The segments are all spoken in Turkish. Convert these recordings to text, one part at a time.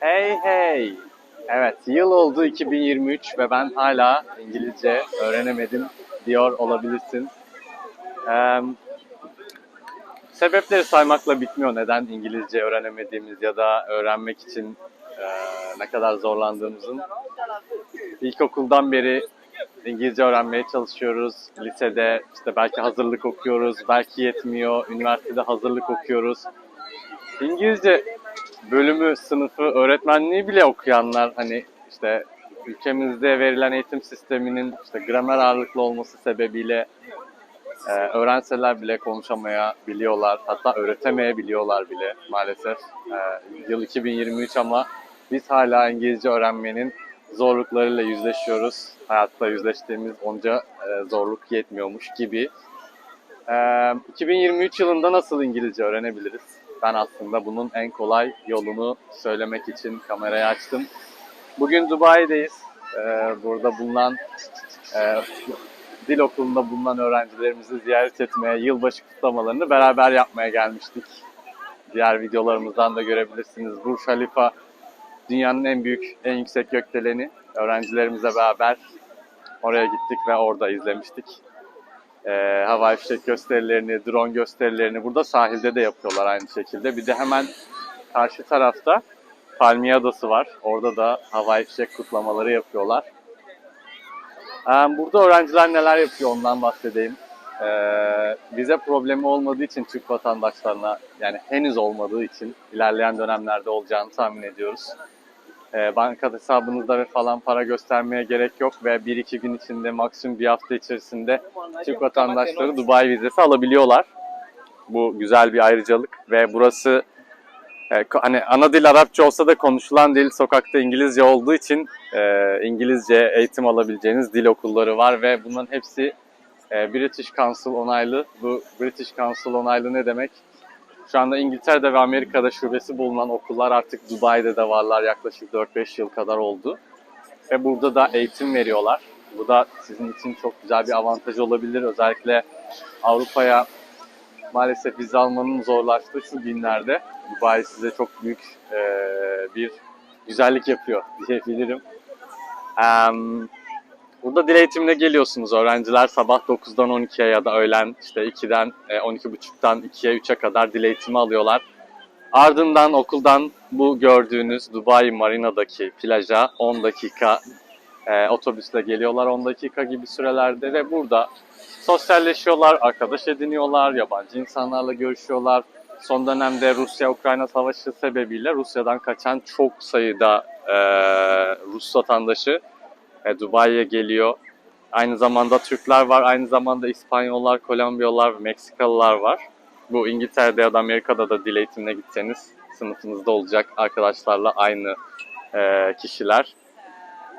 Hey hey. Evet, yıl oldu 2023 ve ben hala İngilizce öğrenemedim diyor olabilirsin. Ee, sebepleri saymakla bitmiyor neden İngilizce öğrenemediğimiz ya da öğrenmek için e, ne kadar zorlandığımızın. İlkokuldan beri İngilizce öğrenmeye çalışıyoruz. Lisede işte belki hazırlık okuyoruz, belki yetmiyor. Üniversitede hazırlık okuyoruz. İngilizce bölümü, sınıfı, öğretmenliği bile okuyanlar hani işte ülkemizde verilen eğitim sisteminin işte gramer ağırlıklı olması sebebiyle e, öğrenseler bile konuşamayabiliyorlar. Hatta öğretemeyebiliyorlar bile maalesef. E, yıl 2023 ama biz hala İngilizce öğrenmenin zorluklarıyla yüzleşiyoruz. Hayatta yüzleştiğimiz onca e, zorluk yetmiyormuş gibi. E, 2023 yılında nasıl İngilizce öğrenebiliriz? Ben aslında bunun en kolay yolunu söylemek için kamerayı açtım. Bugün Dubai'deyiz. E, burada bulunan e, dil okulunda bulunan öğrencilerimizi ziyaret etmeye, yılbaşı kutlamalarını beraber yapmaya gelmiştik. Diğer videolarımızdan da görebilirsiniz. Burj Khalifa dünyanın en büyük, en yüksek gökdeleni. Öğrencilerimizle beraber oraya gittik ve orada izlemiştik. Ee, havai fişek gösterilerini, drone gösterilerini burada sahilde de yapıyorlar aynı şekilde. Bir de hemen karşı tarafta Palmiye Adası var. Orada da havai fişek kutlamaları yapıyorlar. Ee, Burada öğrenciler neler yapıyor ondan bahsedeyim. Ee, vize problemi olmadığı için Türk vatandaşlarına yani henüz olmadığı için ilerleyen dönemlerde olacağını tahmin ediyoruz. Ee, banka hesabınızda ve falan para göstermeye gerek yok ve 1-2 gün içinde maksimum bir hafta içerisinde Türk vatandaşları Dubai vizesi alabiliyorlar. Bu güzel bir ayrıcalık ve burası e, hani ana dil Arapça olsa da konuşulan dil sokakta İngilizce olduğu için e, İngilizce eğitim alabileceğiniz dil okulları var ve bunların hepsi e, British Council onaylı. Bu British Council onaylı ne demek? Şu anda İngiltere'de ve Amerika'da şubesi bulunan okullar artık Dubai'de de varlar yaklaşık 4-5 yıl kadar oldu. Ve burada da eğitim veriyorlar. Bu da sizin için çok güzel bir avantaj olabilir. Özellikle Avrupa'ya maalesef vize almanın zorlaştığı şu günlerde Dubai size çok büyük e, bir güzellik yapıyor diyebilirim. Em, burada dil eğitimine geliyorsunuz öğrenciler sabah 9'dan 12'ye ya da öğlen işte 2'den e, 12.30'dan 2'ye 3'e kadar dil eğitimi alıyorlar. Ardından okuldan bu gördüğünüz Dubai Marina'daki plaja 10 dakika e, otobüsle geliyorlar 10 dakika gibi sürelerde ve burada sosyalleşiyorlar, arkadaş ediniyorlar, yabancı insanlarla görüşüyorlar. Son dönemde Rusya-Ukrayna savaşı sebebiyle Rusya'dan kaçan çok sayıda e, Rus vatandaşı e, Dubai'ye geliyor. Aynı zamanda Türkler var, aynı zamanda İspanyollar, Kolombiyalılar, Meksikalılar var. Bu İngiltere'de ya da Amerika'da da dil eğitimine gitseniz sınıfınızda olacak arkadaşlarla aynı e, kişiler.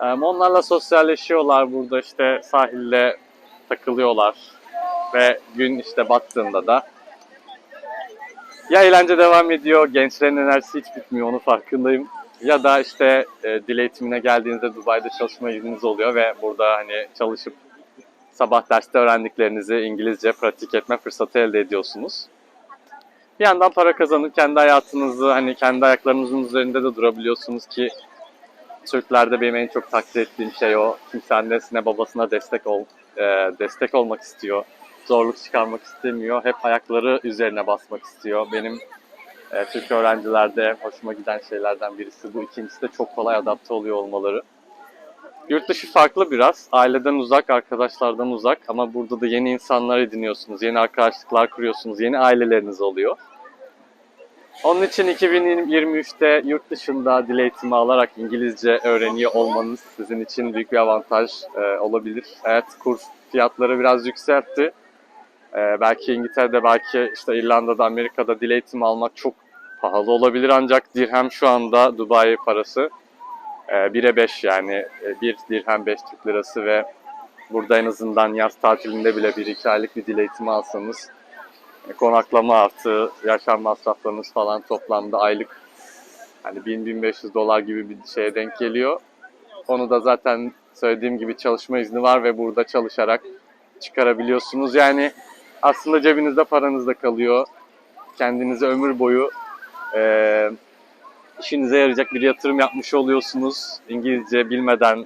E, onlarla sosyalleşiyorlar burada işte sahilde takılıyorlar ve gün işte battığında da ya eğlence devam ediyor, gençlerin enerjisi hiç bitmiyor onun farkındayım. Ya da işte e, dil eğitimine geldiğinizde Dubai'de çalışma izniniz oluyor ve burada hani çalışıp sabah derste öğrendiklerinizi İngilizce pratik etme fırsatı elde ediyorsunuz. Bir yandan para kazanıp kendi hayatınızı hani kendi ayaklarınızın üzerinde de durabiliyorsunuz ki Türklerde benim en çok takdir ettiğim şey o. Kimse annesine babasına destek ol, e, destek olmak istiyor. Zorluk çıkarmak istemiyor. Hep ayakları üzerine basmak istiyor. Benim e, Türk öğrencilerde hoşuma giden şeylerden birisi bu. İkincisi de çok kolay adapte oluyor olmaları. Yurt dışı farklı biraz. Aileden uzak, arkadaşlardan uzak ama burada da yeni insanlar ediniyorsunuz, yeni arkadaşlıklar kuruyorsunuz, yeni aileleriniz oluyor. Onun için 2023'te yurt dışında dil eğitimi alarak İngilizce öğreniyor olmanız sizin için büyük bir avantaj e, olabilir. Evet kurs fiyatları biraz yükseltti. E, belki İngiltere'de, belki işte İrlanda'da, Amerika'da dil eğitimi almak çok pahalı olabilir ancak dirhem şu anda Dubai parası e, 1'e 5 yani e, 1 dirhem 5 Türk lirası ve burada en azından yaz tatilinde bile 1-2 aylık bir dil eğitimi alsanız e, konaklama artı yaşam masraflarınız falan toplamda aylık hani 1000-1500 dolar gibi bir şeye denk geliyor. Onu da zaten söylediğim gibi çalışma izni var ve burada çalışarak çıkarabiliyorsunuz. Yani aslında cebinizde paranız da kalıyor. Kendinize ömür boyu e, işinize yarayacak bir yatırım yapmış oluyorsunuz. İngilizce bilmeden,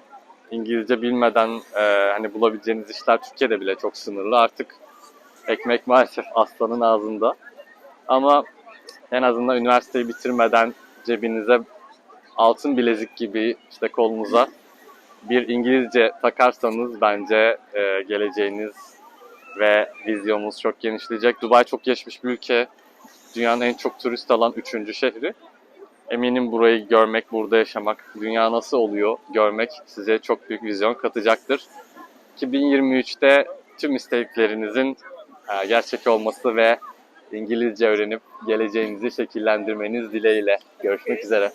İngilizce bilmeden e, hani bulabileceğiniz işler Türkiye'de bile çok sınırlı. Artık ekmek maalesef aslanın ağzında. Ama en azından üniversiteyi bitirmeden cebinize altın bilezik gibi işte kolunuza bir İngilizce takarsanız bence e, geleceğiniz ve vizyonunuz çok genişleyecek. Dubai çok gelişmiş bir ülke. Dünyanın en çok turist alan üçüncü şehri. Eminim burayı görmek, burada yaşamak, dünya nasıl oluyor görmek size çok büyük vizyon katacaktır. 2023'te tüm isteklerinizin e, gerçek olması ve İngilizce öğrenip geleceğinizi şekillendirmeniz dileğiyle. Görüşmek üzere.